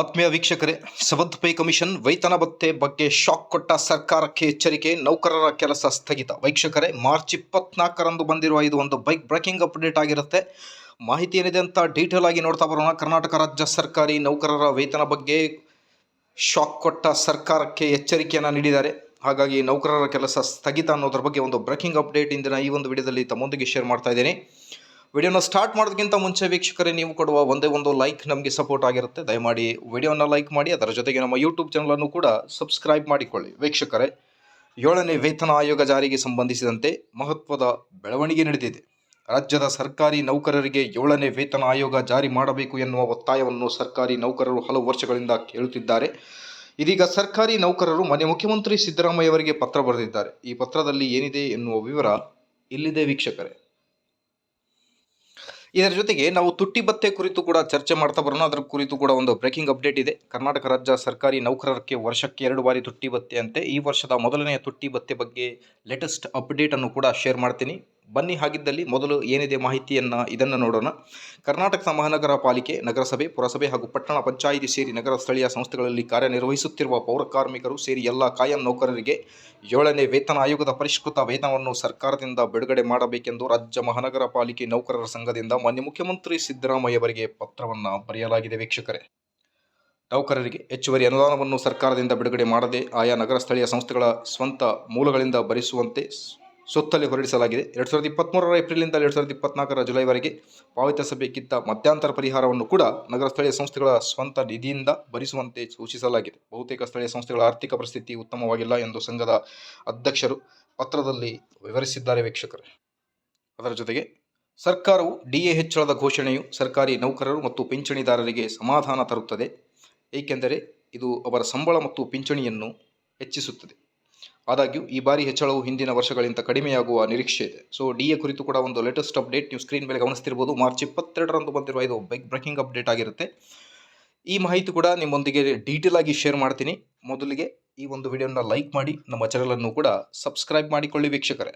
ಆತ್ಮೀಯ ವೀಕ್ಷಕರೇ, seventh pay commission ವೇತನ ಭತ್ತೆ ಬಗ್ಗೆ ಶಾಕ್ ಕೊಟ್ಟ ಸರ್ಕಾರಕ್ಕೆ ಎಚ್ಚರಿಕೆ, ನೌಕರರ ಕೆಲಸ ಸ್ಥಗಿತ. ವೀಕ್ಷಕರೇ, ಮಾರ್ಚ್ ಇಪ್ಪತ್ನಾಲ್ಕರಂದು ಬಂದಿರುವ ಇದು ಒಂದು ಬೈಕ್ ಬ್ರೇಕಿಂಗ್ ಅಪ್ಡೇಟ್ ಆಗಿರುತ್ತೆ. ಮಾಹಿತಿ ಏನಿದೆ ಅಂತ ಡೀಟೇಲ್ ಆಗಿ ನೋಡ್ತಾ ಬರೋಣ. ಕರ್ನಾಟಕ ರಾಜ್ಯ ಸರ್ಕಾರಿ ನೌಕರರ ವೇತನ ಬಗ್ಗೆ ಶಾಕ್ ಕೊಟ್ಟ ಸರ್ಕಾರಕ್ಕೆ ಎಚ್ಚರಿಕೆಯನ್ನು ನೀಡಿದ್ದಾರೆ. ಹಾಗಾಗಿ ನೌಕರರ ಕೆಲಸ ಸ್ಥಗಿತ ಅನ್ನೋದ್ರ ಬಗ್ಗೆ ಒಂದು ಬ್ರೇಕಿಂಗ್ ಅಪ್ಡೇಟ್ ಇಂದಿನ ಈ ಒಂದು ವಿಡಿಯೋದಲ್ಲಿ ತಮ್ಮೊಂದಿಗೆ ಶೇರ್ ಮಾಡ್ತಾ ಇದ್ದೀನಿ. ವಿಡಿಯೋನ ಸ್ಟಾರ್ಟ್ ಮಾಡೋದಕ್ಕಿಂತ ಮುಂಚೆ ವೀಕ್ಷಕರೇ, ನೀವು ಕೊಡುವ ಒಂದೇ ಒಂದು ಲೈಕ್ ನಮಗೆ ಸಪೋರ್ಟ್ ಆಗಿರುತ್ತೆ. ದಯಮಾಡಿ ವಿಡಿಯೋನ ಲೈಕ್ ಮಾಡಿ, ಅದರ ಜೊತೆಗೆ ನಮ್ಮ ಯೂಟ್ಯೂಬ್ ಚಾನಲನ್ನು ಕೂಡ ಸಬ್ಸ್ಕ್ರೈಬ್ ಮಾಡಿಕೊಳ್ಳಿ. ವೀಕ್ಷಕರೇ, ಏಳನೇ ವೇತನ ಆಯೋಗ ಜಾರಿಗೆ ಸಂಬಂಧಿಸಿದಂತೆ ಮಹತ್ವದ ಬೆಳವಣಿಗೆ ನಡೆದಿದೆ. ರಾಜ್ಯದ ಸರ್ಕಾರಿ ನೌಕರರಿಗೆ ಏಳನೇ ವೇತನ ಆಯೋಗ ಜಾರಿ ಮಾಡಬೇಕು ಎನ್ನುವ ಒತ್ತಾಯವನ್ನು ಸರ್ಕಾರಿ ನೌಕರರು ಹಲವು ವರ್ಷಗಳಿಂದ ಕೇಳುತ್ತಿದ್ದಾರೆ. ಇದೀಗ ಸರ್ಕಾರಿ ನೌಕರರು ಮನೆ ಮುಖ್ಯಮಂತ್ರಿ ಸಿದ್ದರಾಮಯ್ಯ ಅವರಿಗೆ ಪತ್ರ ಬರೆದಿದ್ದಾರೆ. ಈ ಪತ್ರದಲ್ಲಿ ಏನಿದೆ ಎನ್ನುವ ವಿವರ ಇಲ್ಲಿದೆ ವೀಕ್ಷಕರೇ. ಇದರ ಜೊತೆಗೆ ನಾವು ತುಟ್ಟಿ ಭತ್ತೆ ಕುರಿತು ಕೂಡ ಚರ್ಚೆ ಮಾಡ್ತಾ ಬರೋಣ. ಅದರ ಕುರಿತು ಕೂಡ ಒಂದು ಬ್ರೇಕಿಂಗ್ ಅಪ್ಡೇಟ್ ಇದೆ. ಕರ್ನಾಟಕ ರಾಜ್ಯ ಸರ್ಕಾರಿ ನೌಕರರಕ್ಕೆ ವರ್ಷಕ್ಕೆ ಎರಡು ಬಾರಿ ತುಟ್ಟಿ ಭತ್ತೆ ಅಂತೆ. ಈ ವರ್ಷದ ಮೊದಲನೆಯ ತುಟ್ಟಿ ಭತ್ತೆ ಬಗ್ಗೆ ಲೇಟೆಸ್ಟ್ ಅಪ್ಡೇಟನ್ನು ಕೂಡ ಶೇರ್ ಮಾಡ್ತೀನಿ. ಬನ್ನಿ ಹಾಗಿದ್ದಲ್ಲಿ ಮೊದಲು ಏನಿದೆ ಮಾಹಿತಿಯನ್ನು ಇದನ್ನು ನೋಡೋಣ. ಕರ್ನಾಟಕ ಮಹಾನಗರ ಪಾಲಿಕೆ, ನಗರಸಭೆ, ಪುರಸಭೆ ಹಾಗೂ ಪಟ್ಟಣ ಪಂಚಾಯಿತಿ ಸೇರಿ ನಗರ ಸ್ಥಳೀಯ ಸಂಸ್ಥೆಗಳಲ್ಲಿ ಕಾರ್ಯನಿರ್ವಹಿಸುತ್ತಿರುವ ಪೌರಕಾರ್ಮಿಕರು ಸೇರಿ ಎಲ್ಲ ಕಾಯಂ ನೌಕರರಿಗೆ ಏಳನೇ ವೇತನ ಆಯೋಗದ ಪರಿಷ್ಕೃತ ವೇತನವನ್ನು ಸರ್ಕಾರದಿಂದ ಬಿಡುಗಡೆ ಮಾಡಬೇಕೆಂದು ರಾಜ್ಯ ಮಹಾನಗರ ಪಾಲಿಕೆ ನೌಕರರ ಸಂಘದಿಂದ ಮಾನ್ಯ ಮುಖ್ಯಮಂತ್ರಿ ಸಿದ್ದರಾಮಯ್ಯ ಅವರಿಗೆ ಪತ್ರವನ್ನು ಬರೆಯಲಾಗಿದೆ ವೀಕ್ಷಕರೇ. ನೌಕರರಿಗೆ ಹೆಚ್ಚುವರಿ ಅನುದಾನವನ್ನು ಸರ್ಕಾರದಿಂದ ಬಿಡುಗಡೆ ಮಾಡದೆ ಆಯಾ ನಗರ ಸ್ಥಳೀಯ ಸಂಸ್ಥೆಗಳ ಸ್ವಂತ ಮೂಲಗಳಿಂದ ಭರಿಸುವಂತೆ ಸುತ್ತಲೇ ಹೊರಡಿಸಲಾಗಿದೆ. ಎರಡು ಸಾವಿರದ ಇಪ್ಪತ್ತ್ಮೂರರ ಏಪ್ರಿಲಿಂದ ಎರಡು ಸಾವಿರದ ಇಪ್ಪತ್ನಾಲ್ಕರ ಜುಲೈವರೆಗೆ ಪಾವತಿಸಬೇಕಿದ್ದ ಮಧ್ಯಂತರ ಪರಿಹಾರವನ್ನು ಕೂಡ ನಗರ ಸ್ಥಳೀಯ ಸಂಸ್ಥೆಗಳ ಸ್ವಂತ ನಿಧಿಯಿಂದ ಭರಿಸುವಂತೆ ಸೂಚಿಸಲಾಗಿದೆ. ಬಹುತೇಕ ಸ್ಥಳೀಯ ಸಂಸ್ಥೆಗಳ ಆರ್ಥಿಕ ಪರಿಸ್ಥಿತಿ ಉತ್ತಮವಾಗಿಲ್ಲ ಎಂದು ಸಂಘದ ಅಧ್ಯಕ್ಷರು ಪತ್ರದಲ್ಲಿ ವಿವರಿಸಿದ್ದಾರೆ ವೀಕ್ಷಕರೇ. ಅದರ ಜೊತೆಗೆ ಸರ್ಕಾರವು ಡಿಎ ಹೆಚ್ಚಳದ ಘೋಷಣೆಯು ಸರ್ಕಾರಿ ನೌಕರರು ಮತ್ತು ಪಿಂಚಣಿದಾರರಿಗೆ ಸಮಾಧಾನ ತರುತ್ತದೆ, ಏಕೆಂದರೆ ಇದು ಅವರ ಸಂಬಳ ಮತ್ತು ಪಿಂಚಣಿಯನ್ನು ಹೆಚ್ಚಿಸುತ್ತದೆ. ಆದಾಗ್ಯೂ, ಈ ಬಾರಿ ಹೆಚ್ಚಳವು ಹಿಂದಿನ ವರ್ಷಗಳಿಂದ ಕಡಿಮೆಯಾಗುವ ನಿರೀಕ್ಷೆ ಇದೆ. ಸೊ ಡಿ ಎ ಕುರಿತು ಕೂಡ ಒಂದು ಲೇಟೆಸ್ಟ್ ಅಪ್ಡೇಟ್ ನೀವು ಸ್ಕ್ರೀನ್ ಮೇಲೆ ಗಮನಿಸ್ತಿರ್ಬೋದು. ಮಾರ್ಚ್ ಇಪ್ಪತ್ತೆರಡರಂದು ಬಂದಿರುವ ಇದು ಬೈಕ್ ಬ್ರೇಕಿಂಗ್ ಅಪ್ಡೇಟ್ ಆಗಿರುತ್ತೆ. ಈ ಮಾಹಿತಿ ಕೂಡ ನಿಮ್ಮೊಂದಿಗೆ ಡೀಟೇಲ್ ಆಗಿ ಶೇರ್ ಮಾಡ್ತೀನಿ. ಮೊದಲಿಗೆ ಈ ಒಂದು ವಿಡಿಯೋನ ಲೈಕ್ ಮಾಡಿ, ನಮ್ಮ ಚಾನಲನ್ನು ಕೂಡ ಸಬ್ಸ್ಕ್ರೈಬ್ ಮಾಡಿಕೊಳ್ಳಿ ವೀಕ್ಷಕರೇ.